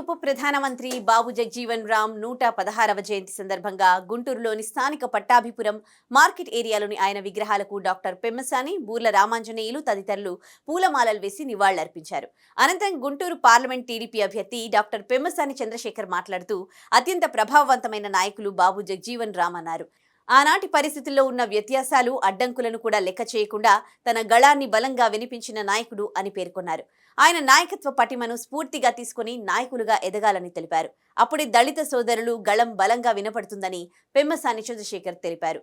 ఉప ప్రధానమంత్రి బాబు జగ్జీవన్ రామ్ నూట పదహారవ జయంతి సందర్భంగా గుంటూరులోని స్థానిక పట్టాభిపురం మార్కెట్ ఏరియాలోని ఆయన విగ్రహాలకు డాక్టర్ పెమ్మసాని బూర్ల రామాంజనేయులు తదితరులు పూలమాలలు వేసి నివాళులర్పించారు. అనంతరం గుంటూరు పార్లమెంట్ టీడీపీ అభ్యర్థి డాక్టర్ పెమ్మసాని చంద్రశేఖర్ మాట్లాడుతూ అత్యంత ప్రభావవంతమైన నాయకులు బాబు జగజీవన్ రామ్ అన్నారు. ఆనాటి పరిస్థితుల్లో ఉన్న వ్యత్యాసాలు అడ్డంకులను కూడా లెక్క చేయకుండా తన గళాన్ని బలంగా వినిపించిన నాయకుడు అని పేర్కొన్నారు. ఆయన నాయకత్వ పటిమను స్ఫూర్తిగా తీసుకుని నాయకులుగా ఎదగాలని తెలిపారు. అప్పుడే దళిత సోదరులు గళం బలంగా వినపడుతుందని పెమ్మసాని చంద్రశేఖర్ తెలిపారు.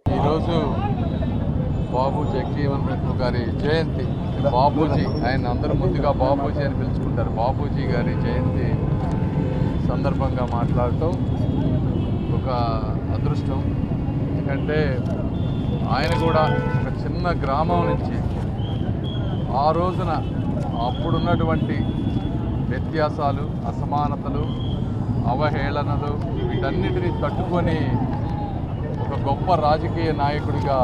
బాబు జగజీవన్ రెడ్డి గారి జయంతి. బాబూజీ ఆయన అందరూ ముందుగా బాబూజీ అని పిలుచుకుంటారు. బాబూజీ గారి జయంతి సందర్భంగా మాట్లాడటం ఒక అదృష్టం ఏంటంటే ఆయన కూడా ఒక చిన్న గ్రామం నుంచి ఆ రోజున అప్పుడున్నటువంటి వ్యత్యాసాలు అసమానతలు అవహేళనలు వీటన్నిటిని తట్టుకొని ఒక గొప్ప రాజకీయ నాయకుడిగా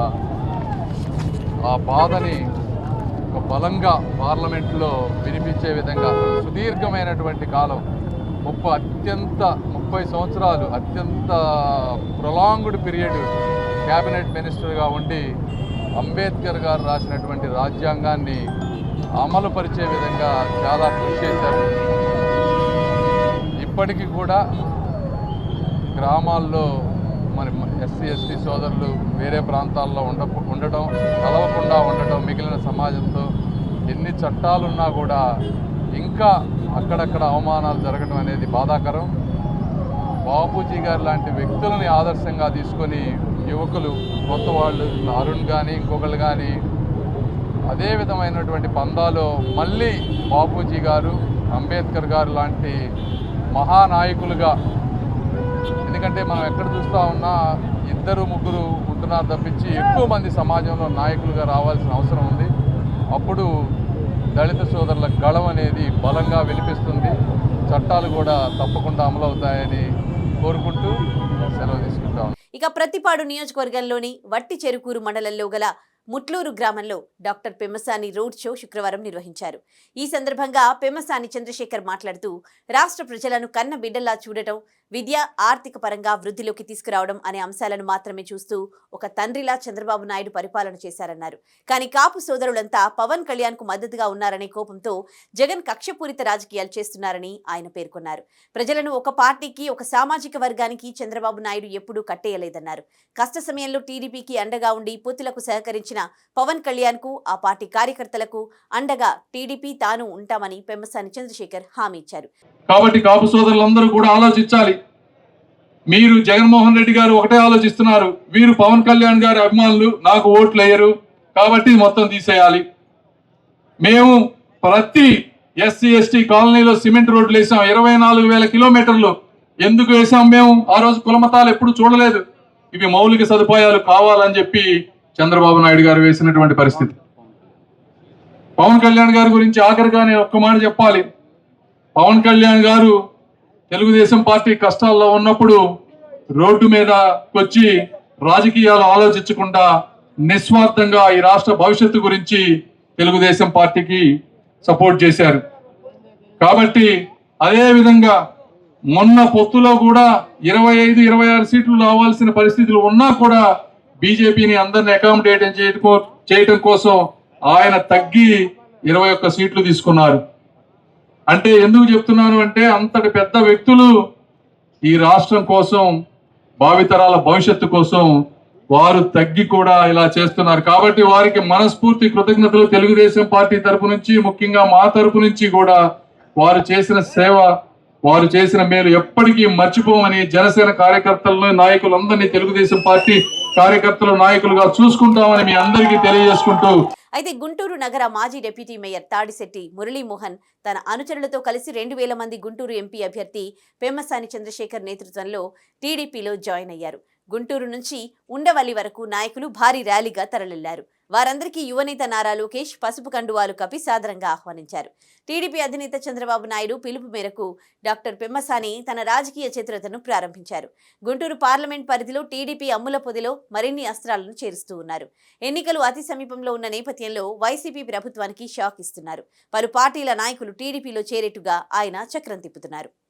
ఆ బాధని ఒక బలంగా పార్లమెంట్లో వినిపించే విధంగా సుదీర్ఘమైనటువంటి కాలం ముప్పై అత్యంత ముప్పై సంవత్సరాలు అత్యంత ప్రొలాంగ్డ్ పీరియడ్ క్యాబినెట్ మినిస్టర్గా ఉండి అంబేద్కర్ గారు రాసినటువంటి రాజ్యాంగాన్ని అమలు పరిచే విధంగా చాలా కృషి చేశారు. ఇప్పటికీ కూడా గ్రామాల్లో మరి ఎస్సీ ఎస్టీ సోదరులు వేరే ప్రాంతాల్లో ఉండ ఉండటం కలవకుండా ఉండటం మిగిలిన సమాజంతో ఎన్ని చట్టాలున్నా కూడా ఇంకా అక్కడక్కడ అవమానాలు జరగడం అనేది బాధాకరం. బాపూజీ గారు లాంటి వ్యక్తులని ఆదర్శంగా తీసుకొని యువకులు కొత్త వాళ్ళు అరుణ్ కానీ ఇంకొకళ్ళు కానీ అదే విధమైనటువంటి పందాలో మళ్ళీ బాపూజీ గారు అంబేద్కర్ గారు లాంటి మహానాయకులుగా ఎందుకంటే మనం ఎక్కడ చూస్తూ ఉన్నా ఇద్దరు ముగ్గురు ఉంటున్నారు తప్పించి ఎక్కువ మంది సమాజంలో నాయకులుగా రావాల్సిన అవసరం ఉంది. అప్పుడు దళిత సోదరుల గళం అనేది బలంగా వినిపిస్తుంది. చట్టాలు కూడా తప్పకుండా అమలవుతాయని కోరుకుంటూ సెలవు తీసుకుంటా. ఇక ప్రతిపాడు నియోజకవర్గంలోని వట్టి చెరుకూరు మండలంలో గల ముట్లూరు గ్రామంలో డాక్టర్ పెమ్మసాని రోడ్ షో శుక్రవారం నిర్వహించారు. ఈ సందర్భంగా పెమ్మసాని చంద్రశేఖర్ మాట్లాడుతూ రాష్ట్ర ప్రజలను కన్న బిడ్డలా చూడటం విద్య ఆర్థిక పరంగా వృద్ధిలోకి తీసుకురావడం అనే అంశాలను మాత్రమే చూస్తూ ఒక తండ్రిలా చంద్రబాబు నాయుడు పరిపాలన చేశారన్నారు. కానీ కాపు సోదరులంతా పవన్ కళ్యాణ్కు మద్దతుగా ఉన్నారనే కోపంతో జగన్ కక్షపూరిత రాజకీయాలు చేస్తున్నారని ఆయన పేర్కొన్నారు. ప్రజలను ఒక పార్టీకి ఒక సామాజిక వర్గానికి చంద్రబాబు నాయుడు ఎప్పుడూ కట్టేయలేదన్నారు. కష్ట సమయంలో టీడీపీకి అండగా ఉండి పొత్తులకు సహకరించిన పవన్ కళ్యాణ్కు ఆ పార్టీ కార్యకర్తలకు అండగా టీడీపీ తాను ఉంటామని పెమ్మసాని చంద్రశేఖర్ హామీ ఇచ్చారు. కాబట్టి కాపు సోదరులందరూ కూడా ఆలోచించాలి. మీరు జగన్మోహన్ రెడ్డి గారు ఒకటే ఆలోచిస్తున్నారు. వీరు పవన్ కళ్యాణ్ గారి అభిమానులు నాకు ఓట్లు వేయరు కాబట్టి మొత్తం తీసేయాలి. మేము ప్రతి ఎస్సీ ఎస్టీ కాలనీలో సిమెంట్ రోడ్లు వేసాం. ఇరవై నాలుగు వేల కిలోమీటర్లు ఎందుకు వేసాం మేము? ఆ రోజు కులమతాలు ఎప్పుడు చూడలేదు. ఇవి మౌలిక సదుపాయాలు కావాలని చెప్పి చంద్రబాబు నాయుడు గారు వేసినటువంటి పరిస్థితి. పవన్ కళ్యాణ్ గారి గురించి ఆఖరిగా నేను ఒక్క మాట చెప్పాలి. పవన్ కళ్యాణ్ గారు తెలుగుదేశం పార్టీ కష్టాల్లో ఉన్నప్పుడు రోడ్డు మీద వచ్చి రాజకీయాలు ఆలోచించకుండా నిస్వార్థంగా ఈ రాష్ట్ర భవిష్యత్తు గురించి తెలుగుదేశం పార్టీకి సపోర్ట్ చేశారు. కాబట్టి అదే విధంగా మొన్న పొత్తులో కూడా ఇరవై ఐదు ఇరవై ఆరు సీట్లు రావాల్సిన పరిస్థితులు ఉన్నా కూడా బీజేపీని అందరిని అకామిడేట్ చేయడం చేయటం కోసం ఆయన తగ్గి ఇరవై ఒక్క సీట్లు తీసుకున్నారు. అంటే ఎందుకు చెప్తున్నాను అంటే అంతటి పెద్ద వ్యక్తులు ఈ రాష్ట్రం కోసం భావితరాల భవిష్యత్తు కోసం వారు తగ్గి కూడా ఇలా చేస్తున్నారు. కాబట్టి వారికి మనస్ఫూర్తి కృతజ్ఞతలు తెలుగుదేశం పార్టీ తరపు నుంచి ముఖ్యంగా మా తరపు నుంచి కూడా వారు చేసిన సేవ వారు చేసిన మేలు ఎప్పటికీ మర్చిపోమని జనసేన కార్యకర్తలను నాయకులందరినీ తెలుగుదేశం పార్టీ కార్యకర్తలు నాయకులుగా చూసుకుంటామని మీ అందరికీ తెలియజేసుకుంటూ అయితే గుంటూరు నగర మాజీ డిప్యూటీ మేయర్ తాడిశెట్టి మురళీమోహన్ తన అనుచరులతో కలిసి రెండు వేల మంది గుంటూరు ఎంపీ అభ్యర్థి పెమ్మసాని చంద్రశేఖర్ నేతృత్వంలో టీడీపీలో జాయిన్ అయ్యారు. గుంటూరు నుంచి ఉండవల్లి వరకు నాయకులు భారీ ర్యాలీగా తరలిల్లారు. వారందరికీ యువనేత నారా లోకేష్ పసుపు కండువాలు కప్పి సాదరంగా ఆహ్వానించారు. టీడీపీ అధినేత చంద్రబాబు నాయుడు పిలుపు మేరకు డాక్టర్ పెమ్మసాని తన రాజకీయ చతురతను ప్రారంభించారు. గుంటూరు పార్లమెంట్ పరిధిలో టీడీపీ అమ్ముల పొదిలో మరిన్ని అస్త్రాలను చేరుస్తూ ఉన్నారు. ఎన్నికలు అతి సమీపంలో ఉన్న నేపథ్యంలో వైసీపీ ప్రభుత్వానికి షాక్ ఇస్తున్నారు. పలు పార్టీల నాయకులు టీడీపీలో చేరేట్టుగా ఆయన చక్రం తిప్పుతున్నారు.